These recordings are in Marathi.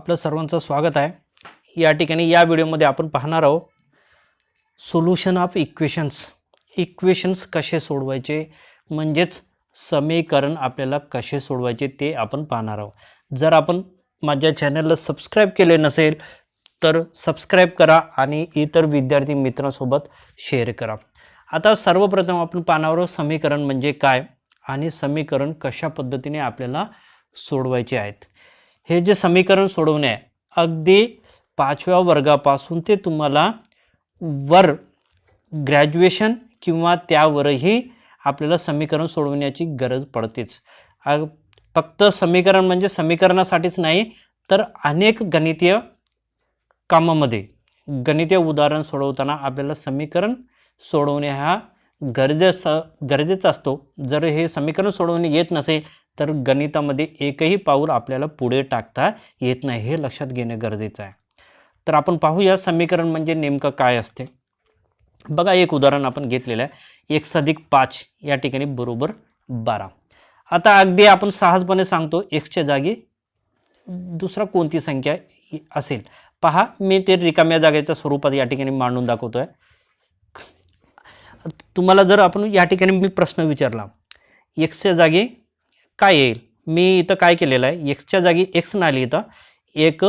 आपलं सर्वांचं स्वागत आहे. या ठिकाणी या व्हिडिओमध्ये आपण पाहणार आहोत सोल्युशन ऑफ इक्वेशन्स इक्वेशन्स कसे सोडवायचे? म्हणजेच समीकरण आपल्याला कसे सोडवायचे ते आपण पाहणार आहोत. जर आपण माझ्या चॅनलला सबस्क्राईब केले नसेल तर सबस्क्राईब करा आणि इतर विद्यार्थी मित्रांसोबत शेअर करा. आता सर्वप्रथम आपण पाहणार आहोत समीकरण म्हणजे काय आणि समीकरण कशा पद्धतीने आपल्याला सोडवायचे आहेत. हे जे समीकरण सोडवणे आहे अगदी पाचव्या वर्गापासून ते तुम्हाला वर ग्रॅज्युएशन किंवा त्यावरही आपल्याला समीकरण सोडवण्याची गरज पडतेच. फक्त समीकरण म्हणजे समीकरणासाठीच नाही तर अनेक गणितीय कामामध्ये गणितीय उदाहरण सोडवताना आपल्याला समीकरण सोडवणे हा गरजेचा गरजेचा असतो. जर हे समीकरण सोडवणे येत नसेल तर गणितामध्ये एकही पाऊल आपल्याला पुढे टाकता येत नाही हे लक्षात घेणे गरजेचं आहे. तर आपण पाहूया समीकरण म्हणजे नेमकं काय असते. बघा एक उदाहरण आपण घेतलेलं आहे. एक अधिक पाच या ठिकाणी बरोबर बारा. आता अगदी आपण सहजपणे सांगतो एक्सच्या जागी दुसरा कोणती संख्या असेल? पहा मी ते रिकाम्या जागेच्या स्वरूपात या ठिकाणी मांडून दाखवतो आहे तुम्हाला जर आपण या ठिकाणी मी प्रश्न विचारला एक्सच्या जागी काय येईल? मी इथं काय केलेलं आहे? एक्सच्या जागी एक्स नाही इथं एक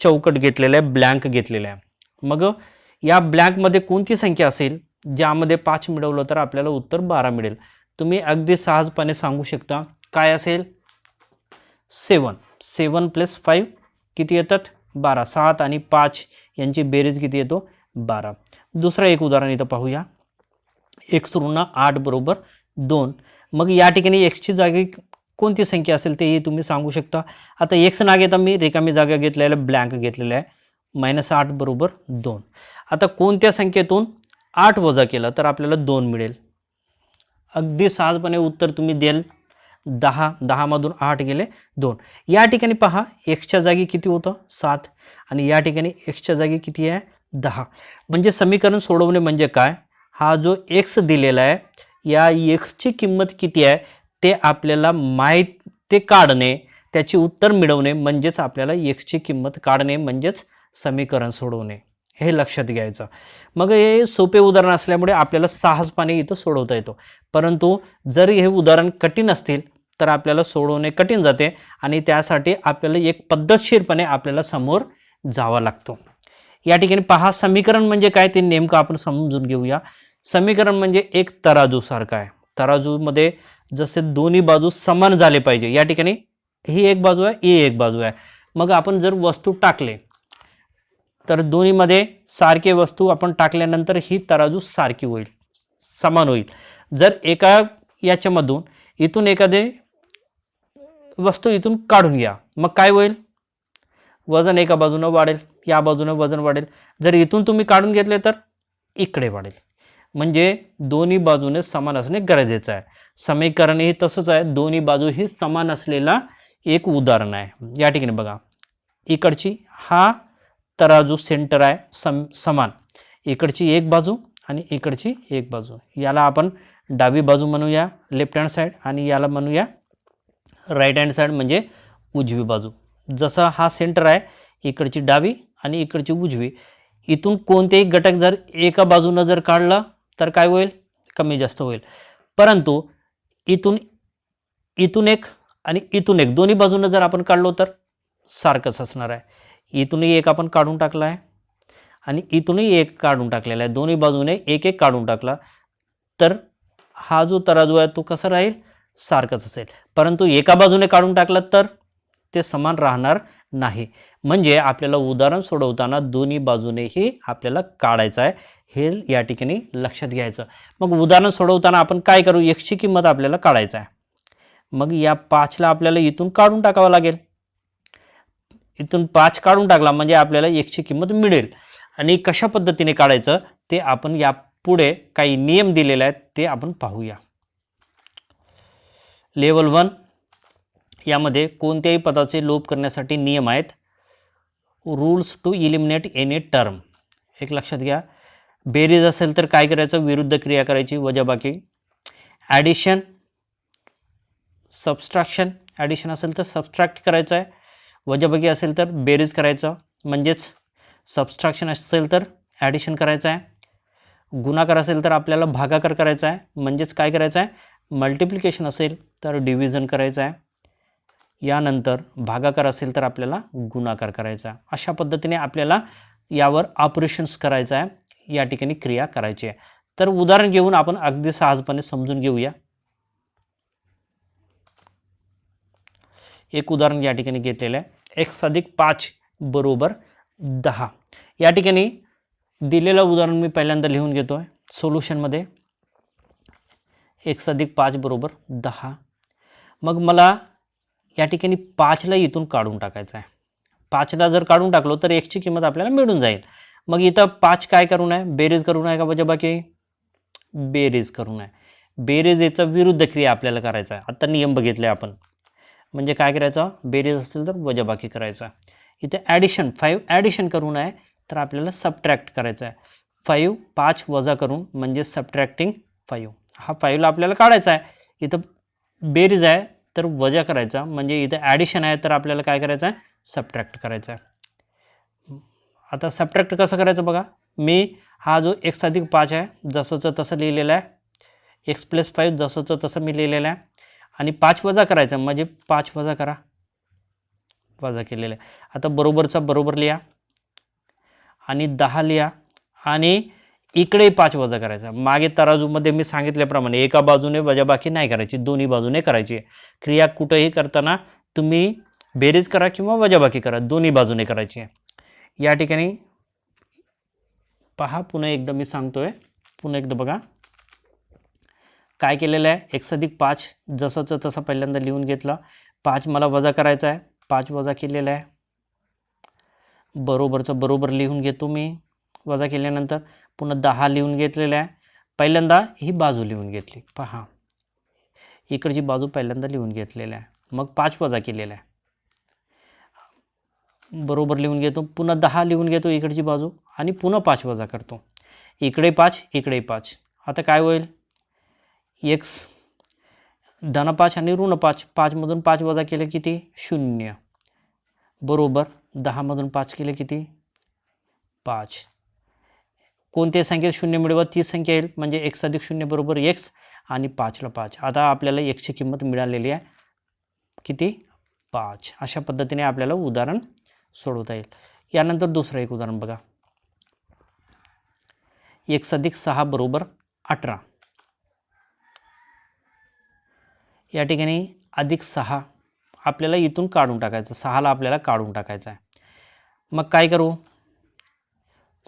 चौकट घेतलेलं आहे ब्लँक घेतलेलं आहे. मग या ब्लँकमध्ये कोणती संख्या असेल? ज्यामध्ये पाच मिळवलं तर आपल्याला उत्तर बारा मिळेल. तुम्ही अगदी सहजपणे सांगू शकता काय असेल? सेवन. सेवन प्लस फाईव्ह किती येतात? बारा. सात आणि पाच यांची बेरीज किती येतो? बारा. दुसरं एक उदाहरण इथं पाहूया. एक्स ऋण आठ बरोबर दोन. मग या ठिकाणी एक्सची जागी कोणती संख्या असेल तेही तुम्ही सांगू शकता. आता एक्स ना घेता मी रिकामी जागा घेतलेल्या ब्लँक घेतलेलं आहे. मायनस आठ बरोबर दोन. आता कोणत्या संख्येतून आठ वजा केलं तर आपल्याला दोन मिळेल? अगदी सहजपणे उत्तर तुम्ही द्याल. दहा दहामधून आठ गेले दोन. या ठिकाणी पहा एक्सच्या जागी किती होतं? सात. आणि या ठिकाणी एक्सच्या जागी किती आहे? दहा. म्हणजे समीकरण सोडवणे म्हणजे काय? हा जो एक्स दिलेला आहे या एक्सची किंमत किती आहे? ते आपल्याला माहीत ते काढणे त्याची उत्तर मिळवणे म्हणजेच आपल्याला एक्सची किंमत काढणे म्हणजेच समीकरण सोडवणे. हे लक्षात घ्यायचं. मग हे सोपे उदाहरण असल्यामुळे आपल्याला सहजपणे इथं सोडवता येतो. परंतु जर हे उदाहरण कठीण असतील तर आपल्याला सोडवणे कठीण जाते आणि त्यासाठी आपल्याला एक पद्धतशीरपणे आपल्याला समोर जावा लागतो. या ठिकाणी पहा समीकरण म्हणजे काय ते नेमकं आपण समजून घेऊया. समीकरण म्हणजे एक तराजूसारखं आहे. तराजूमध्ये जसे दोन्ही बाजू समान झाले पाहिजे. या ठिकाणी ही एक बाजू आहे ही एक बाजू आहे. मग आपण जर वस्तू टाकले तर दोन्हीमध्ये सारखे वस्तू आपण टाकल्यानंतर ही तराजू सारखी होईल समान होईल. जर एका याच्यामधून इथून एखादे वस्तू इथून काढून घ्या मग काय होईल? वजन एका बाजूनं वाढेल या बाजूनं वजन वाढेल. जर इथून तुम्ही काढून घेतले तर इकडे वाढेल. म्हणजे दोन्ही बाजूने समान असणे गरजेचं आहे. समीकरण हे तसंच आहे दोन्ही बाजू ही समान असलेला एक उदाहरण आहे. या ठिकाणी बघा. इकडची हा तराजू सेंटर आहे सम समान. इकडची एक बाजू आणि इकडची एक बाजू. याला आपण डावी बाजू म्हणूया लेफ्ट हँड साईड आणि याला म्हणूया राईट हँड साईड म्हणजे उजवी बाजू. जसा हा सेंटर आहे इकडची डावी आणि इकडची उजवी. इथून कोणतेही घटक जर एका बाजूनं जर काढला तर काय होईल? कमी जास्त होईल. परंतु इथून इथून एक आणि इथून एक दोन्ही बाजूनं जर आपण काढलो तर सारखंच असणार आहे. इथूनही एक आपण काढून टाकला आहे आणि इथूनही एक काढून टाकलेला आहे. दोन्ही बाजूने एक एक काढून टाकला तर हा जो तराजू आहे तो कसा राहील? सारखंच असेल. परंतु एका बाजूने काढून टाकलं तर ते समान राहणार नाही. म्हणजे आपल्याला उदाहरण सोडवताना दोन्ही बाजूनेही आपल्याला काढायचं आहे. हे या ठिकाणी लक्षात घ्यायचं. मग उदाहरण सोडवताना आपण काय करू? एक्सची किंमत आपल्याला काढायचं आहे. मग या पाचला आपल्याला इथून काढून टाकावं लागेल. इथून पाच काढून टाकला म्हणजे आपल्याला एकची किंमत मिळेल. आणि कशा पद्धतीने काढायचं? ते आपण या पुढे काही नियम दिलेले आहेत ते आपण पाहूया. लेवल वन यामध्ये कोणत्याही पदाचे लोप करण्यासाठी नियम आहेत. Rules to eliminate any term एक लक्षात घ्या. बेरीज असेल तर काय करायचं? विरुद्ध क्रिया करायची. वजाबाकी. ॲडिशन सबस्ट्रॅक्शन ॲडिशन असेल तर सबस्ट्रॅक्ट करायचं आहे. वजाबाकी असेल तर बेरीज करायचं. म्हणजेच सबस्ट्रॅक्शन असेल तर ॲडिशन करायचं आहे. गुणाकार असेल तर आपल्याला भागाकार करायचा आहे. म्हणजेच काय करायचं आहे? मल्टिप्लिकेशन असेल तर डिव्हिजन करायचं आहे. यानंतर भागाकार असेल तर आपल्याला गुणाकार करायचा. अशा पद्धतीने आपल्याला यावर ऑपरेशन्स करायचं आहे. या ठिकाणी क्रिया करायची आहे. तर उदाहरण घेऊन आपण अगदी सहजपणे समजून घेऊया. एक उदाहरण या ठिकाणी घेतलेलं आहे. एक्स अधिक पाच बरोबर दहा. या ठिकाणी दिलेलं उदाहरण मी पहिल्यांदा लिहून घेतो आहे सोल्युशनमध्ये एक्स अधिक पाच बरोबर दहा. मग मला या ठिकाणी पाचला इथून काढून टाकायचं आहे. पाचला जर काढून टाकलो तर एकची किंमत आपल्याला मिळून जाईल. मग इथं पाच काय करून आहे? बेरीज करून आहे का वजाबाकी? बेरीज करून आहे. बेरीज याचा विरुद्ध क्रिया आपल्याला करायचा आहे. आत्ता नियम बघितले आपण. म्हणजे काय करायचं? बेरीज असेल तर वजाबाकी करायचा इथे ॲडिशन फाईव्ह ॲडिशन करून आहे तर आपल्याला सबट्रॅक्ट करायचं आहे. फाईव्ह पाच वजा करून म्हणजे सबट्रॅक्टिंग फाईव्ह हा फाईव्हला आपल्याला काढायचा आहे. इथं बेरीज आहे. तर वजा करायचा. म्हणजे इथं ॲडिशन आहे तर आपल्याला काय करायचं आहे? सबट्रॅक्ट करायचा आहे. आता सबट्रॅक्ट कसं करायचं बघा? मी हा जो एक्स अधिक पाच आहे जसंचं तसं लिहिलेलं आहे. एक्स प्लस फाईव्ह जसंचं तसं मी लिहिलेलं आहे. आणि पाच वजा करायचं म्हणजे पाच वजा करा. वजा केलेलं आहे. आता बरोबरचा बरोबर लिहा. आणि दहा लिहा. आणि इकडे पाच वजा करायचा. मागे तराजूमध्ये मी सांगितल्याप्रमाणे एका बाजूने वजाबाकी नाही करायची दोन्ही बाजूने करायची. क्रिया कुठंही करताना तुम्ही बेरीज करा किंवा वजाबाकी करा दोन्ही बाजूने करायची आहे. या ठिकाणी पहा पुन्हा एकदा मी सांगतोय. पुन्हा एकदा बघा. काय केलेलं आहे? एक अधिक पाच जसंचं तसं पहिल्यांदा लिहून घेतलं. पाच मला वजा करायचा आहे. पाच वजा केलेला आहे. बरोबरचं बरोबर लिहून घेतो मी. वजा केल्यानंतर पुन्हा दहा लिहून घेतलेलं आहे. पहिल्यांदा ही बाजू लिहून घेतली. पहा. इकडची बाजू पहिल्यांदा लिहून घेतलेली आहे. मग पाच वजा केलेला आहे. बरोबर लिहून घेतो. पुन्हा दहा लिहून घेतो इकडची बाजू आणि पुन्हा पाच वजा करतो. इकडे पाच इकडे पाच. आता काय होईल? एक्स धन पाच आणि ऋण पाच. पाचमधून पाच वजा केले किती? शून्य. बरोबर. दहामधून पाच केले किती? पाच. कोणत्या संख्येत शून्य मिळवा ती संख्या येईल. म्हणजे एक्स अधिक शून्य बरोबर एक्स आणि पाचला पाच. आता आपल्याला एक्सची किंमत मिळालेली आहे. किती? पाच. अशा पद्धतीने आपल्याला उदाहरण सोडवता येईल. यानंतर दुसरं एक उदाहरण बघा. एक्स अधिक सहा बरोबर अठरा. या ठिकाणी अधिक सहा आपल्याला इथून काढून टाकायचं. सहाला आपल्याला काढून टाकायचं आहे. मग काय करू?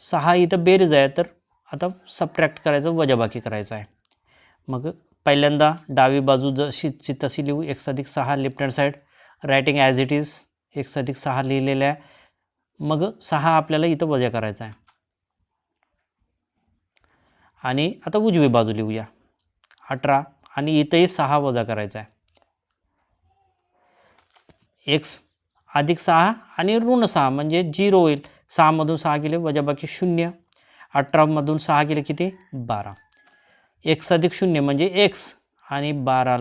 सहा इथं बेरीज आहे तर आता सबट्रॅक्ट करायचं वजाबाकी करायचं आहे. मग पहिल्यांदा डावी बाजू जशी तशी लिहू एक्स अधिक सहा left hand side writing as it is एक अधिक सहा लिहिलेलं आहे. मग सहा आपल्याला इथं वजा करायचा आहे. आणि आता उजवी बाजू लिहूया. अठरा आणि इथंही सहा वजा करायचा आहे. एक्स अधिक सहा आणि ऋण सहा म्हणजे झिरो होईल. सहामधून सहा गेले वजाबाकी शून्य. अठरामधून सहा गेले किती? बारा. एक्स अधिक शून्य म्हणजे एक्स आणि बारा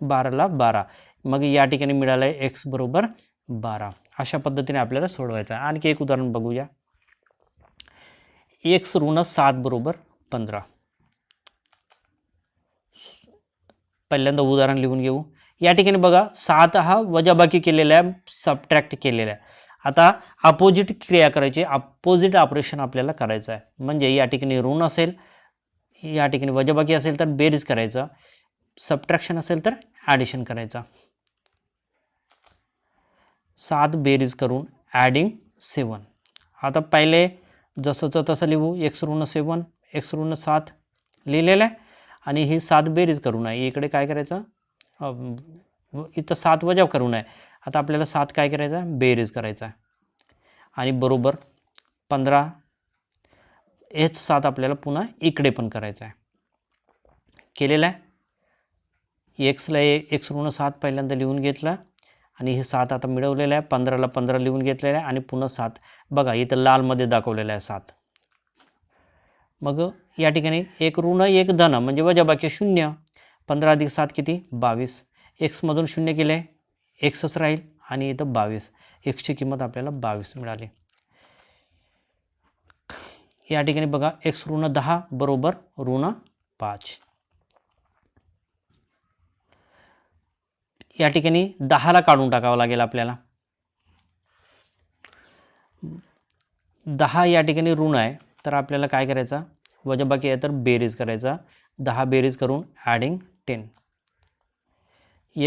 बाराला बारा. मग या ठिकाणी मिळालं आहे एक्स बरोबर बारा. अशा पद्धतीने आपल्याला सोडवायचं आहे. आणखी एक उदाहरण बघूया. एक्स ऋण सात बरोबर पंधरा. पहिल्यांदा उदाहरण लिहून घेऊ. या ठिकाणी बघा सात हा वजाबाकी केलेला आहे सबट्रॅक्ट केलेला आहे आता अपोजिट क्रिया करायची अपोजिट ऑपरेशन आपल्याला करायचं आहे. म्हणजे या ठिकाणी ऋण असेल या ठिकाणी वजाबाकी असेल तर बेरीज करायचं. सबट्रॅक्शन असेल तर ॲडिशन करायचं. सात बेरीज करून ॲडिंग सेवन आता पहिले जसंचं तसं लिहू. एक्स ऋण सेवन एक्स ऋण सात लिहिलेलं आहे. आणि ही सात बेरीज करून आहे. इकडे काय करायचं? इथं सात वजा करून आहे. आता आपल्याला सात काय करायचं आहे? बेरीज करायचा आहे. आणि बरोबर पंधरा हेच सात आपल्याला पुन्हा इकडे पण करायचं आहे. केलेलं आहे? एक्सला ए एक्स ऋण सात पहिल्यांदा लिहून घेतला. आणि हे सात आता मिळवलेलं आहे. पंधराला पंधरा लिहून घेतलेलं आहे. आणि पुन्हा सात. बघा इथं लालमध्ये दाखवलेलं आहे सात. मग या ठिकाणी एक ऋण एक धन म्हणजे वजाबाकी शून्य. पंधरा अधिक सात किती? बावीस. एक्समधून शून्य केलं आहे एक्सच राहील आणि इथं बावीस. एक्सची किंमत आपल्याला बावीस मिळाली. या ठिकाणी बघा एक्स ऋण दहा बरोबर ऋण पाच. या ठिकाणी दहाला काढून टाकावं लागेल आपल्याला. दहा या ठिकाणी ऋण आहे तर आपल्याला काय करायचा? वजाबाकी आहे तर बेरीज करायचा. दहा बेरीज करून adding ten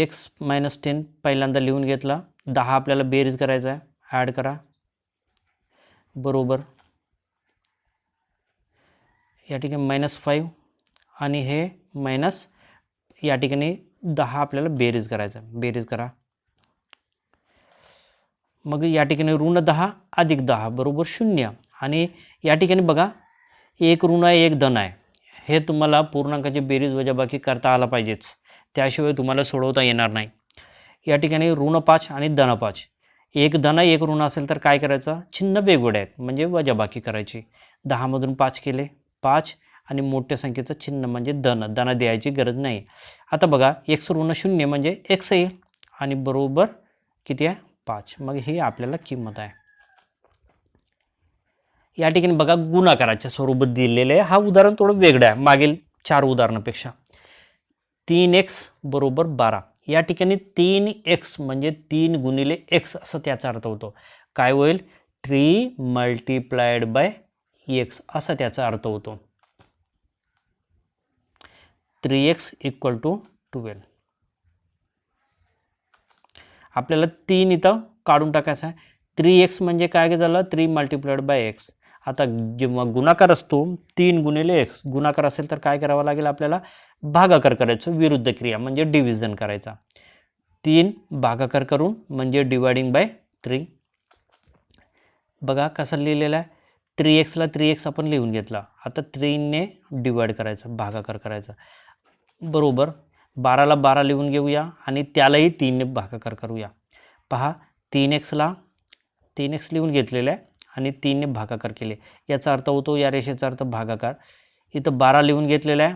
x minus ten पहिल्यांदा लिहून घेतला. दहा आपल्याला बेरीज करायचा आहे. ॲड करा. बरोबर. या ठिकाणी मायनस फाईव्ह आणि हे मायनस या ठिकाणी दहा आपल्याला बेरीज करायचा आहे. बेरीज करा. मग या ठिकाणी ऋण दहा अधिक दहा बरोबर शून्य. आणि या ठिकाणी बघा एक ऋण आहे एक धन आहे. हे तुम्हाला पूर्णांकाची बेरीज वजाबाकी करता आला पाहिजेच. त्याशिवाय तुम्हाला सोडवता येणार नाही. या ठिकाणी ऋण पाच आणि धन पाच एक धन एक ऋण असेल तर काय करायचं? छिन्न वेगवेगळे आहेत. म्हणजे वजाबाकी करायची. दहामधून पाच केले. पाच आणि मोठ्या संख्येचं चिन्ह म्हणजे धन. धन द्यायची गरज नाही. आता बघा एक्स ऋण शून्य म्हणजे एक्स येईल. आणि बरोबर किती आहे? पाच. मग ही आपल्याला किंमत आहे. या ठिकाणी बघा गुणाकाराच्या स्वरूपात दिलेले आहे. हा उदाहरण थोडं वेगळं आहे. मागील चार उदाहरणापेक्षा. तीन एक्स बरोबर बारा. या ठिकाणी तीन एक्स म्हणजे तीन गुणिले एक्स असं त्याचा अर्थ होतो. काय होईल? थ्री मल्टिप्लायड बाय एक्स असा त्याचा अर्थ होतो. Three x equal to twelve. आपल्याला तीन इथं काढून टाकायचं आहे. थ्री एक्स म्हणजे काय झालं? Three multiplied by x. आता जेव्हा गुणाकार असतो तीन गुणिले एक्स गुणाकार असेल तर काय करावं लागेल आपल्याला? भागाकार करायचं विरुद्ध क्रिया म्हणजे डिव्हिजन करायचा. तीन भागाकार करून म्हणजे डिवायडिंग बाय थ्री बघा कसं लिहिलेलं आहे. थ्री एक्सला थ्री एक्स आपण लिहून घेतला. आता थ्रीने डिवाइड करायचं भागाकार करायचा. बरोबर. बाराला बारा लिहून घेऊया आणि त्यालाही तीनने भागाकार करूया. पहा तीन एक्सला तीन एक्स लिहून घेतलेलं आहे. आणि तीनने भागाकार केले. याचा अर्थ होतो या रेषेचा अर्थ भागाकार. इथं बारा लिहून घेतलेला आहे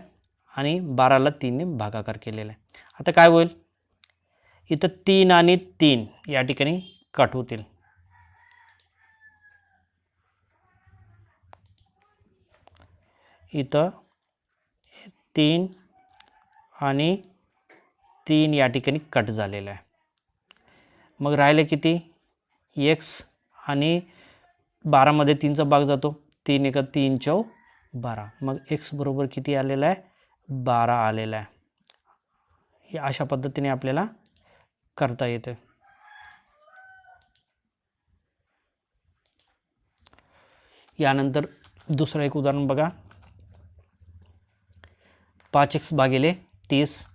आणि बाराला तीनने भागाकार केलेला आहे. आता काय होईल? इथं तीन आणि तीन या ठिकाणी कट होतील. इथं तीन आणि तीन या ठिकाणी कट झालेलं आहे. मग राहिले किती? एक्स आणि बारामध्ये तीनचा भाग जातो. तीन एका तीन चौ बारा. मग एक्स बरोबर किती आलेला आहे? बारा आलेला आहे. हे अशा पद्धतीने आपल्याला करता येते. यानंतर दुसरं एक उदाहरण बघा. पाच एक्स भागेले तीस.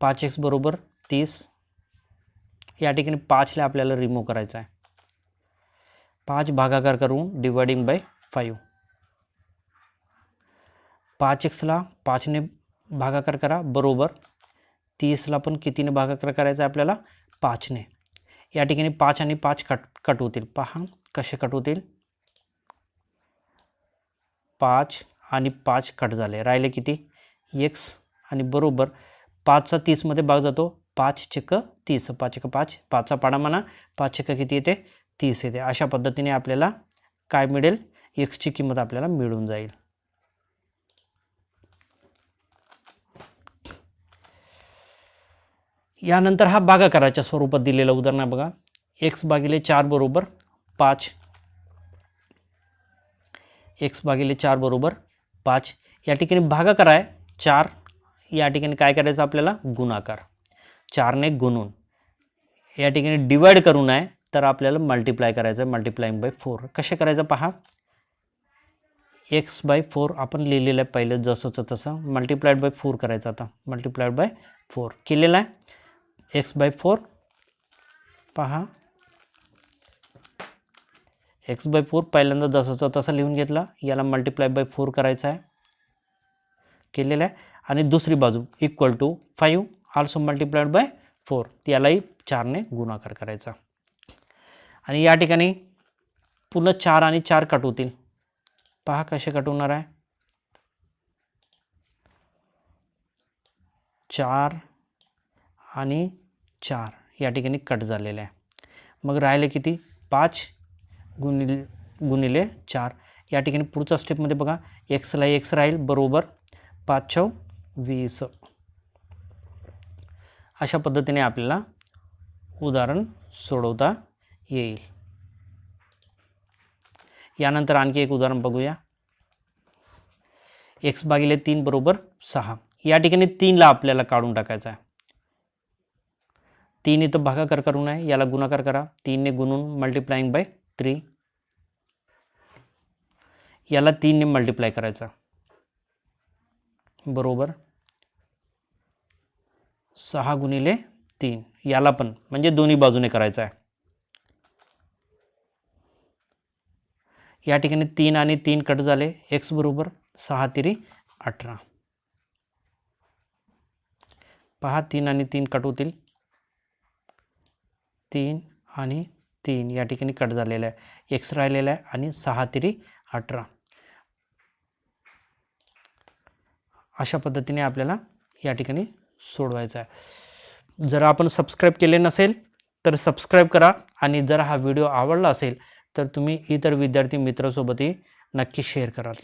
पाच एक्स बरोबर तीस. या ठिकाणी पाचला आपल्याला रिमूव्ह करायचं आहे. पाच भागाकार करून डिवायडिंग बाय फाइव पाच एक्सला पाचने भागाकार करा बरोबर. तीसला पण कितीने भागाकार करायचा आहे आपल्याला? पाचने. या ठिकाणी पाच आणि पाच कट कट होतील. पहा कसे कट होतील. पाच आणि पाच कट झाले. राहिले किती? एक्स आणि बरोबर. पाचचा तीसमध्ये भाग जातो. पाच चिक तीस. पाच एक पाच. पाचचा पाडा म्हणा. पाच चिक किती येते? तीस येते. अशा पद्धतीने आपल्याला काय मिळेल? एक्सची किंमत आपल्याला मिळून जाईल. यानंतर हा भागाकाराच्या स्वरूपात दिलेला उदाहरण आहे बघा. एक्स भागिले चार बरोबर पाच. एक्स भागिले चार बरोबर पाच. या ठिकाणी भागाकार आहे. चार. या ठिकाणी काय करायचं आपल्याला? गुणाकार. चारने गुणून. या ठिकाणी डिवाइड करून आहे. तर आपल्याला मल्टिप्लाय करायचं आहे मल्टिप्लाईंग बाय फोर कसे करायचं पहा? एक्स बाय फोर आपण लिहिलेलं आहे पहिलं जसंचं तसं. मल्टिप्लायड बाय फोर करायचं आता. मल्टिप्लायड बाय फोर केलेलं आहे? एक्स बाय फोर पहा. एक्स बाय फोर पहिल्यांदा जसंचं तसं लिहून घेतला. याला मल्टिप्लाय बाय फोर करायचं आहे. केलेलं आहे. आणि दुसरी बाजू equal to five also multiplied by four यालाही चारने गुणाकार करायचा. आणि या ठिकाणी पुन्हा चार आणि चार कट होतील. पहा कसे कट होणार आहे. चार आणि चार या ठिकाणी कट झालेलं आहे. मग राहिले किती? पाच गुणिले गुणिले चार. या ठिकाणी पुढच्या स्टेपमध्ये बघा एक्सला एक्स राहील बरोबर पाच छव वीस. अशा पद्धतीने आपल्याला उदाहरण सोडवता येईल. यानंतर आणखी एक उदाहरण बघूया. एक्स भागिले तीन बरोबर सहा. या ठिकाणी तीनला आपल्याला काढून टाकायचा आहे. तीन इथं भागाकार करून आहे. याला गुणाकार करा. तीनने गुणून मल्टिप्लाईंग बाय थ्री याला तीनने मल्टिप्लाय करायचा बरोबर. सहा गुणिले तीन. याला पण म्हणजे दोन्ही बाजूने करायचं आहे. या ठिकाणी तीन आणि तीन कट झाले. एक्स बरोबर सहा तिरी अठरा. पहा तीन आणि तीन कट होतील. तीन आणि तीन या ठिकाणी कट झालेला आहे. एक्स राहिलेला आहे आणि सहा तिरी अठरा. अशा पद्धतीने आपल्याला या ठिकाणी सोडवायचं आहे. जर आपण सबस्क्राईब केले नसेल तर सबस्क्राईब करा आणि जर हा व्हिडिओ आवडला असेल तर तुम्ही इतर विद्यार्थी मित्रासोबतही नक्की शेअर कराल.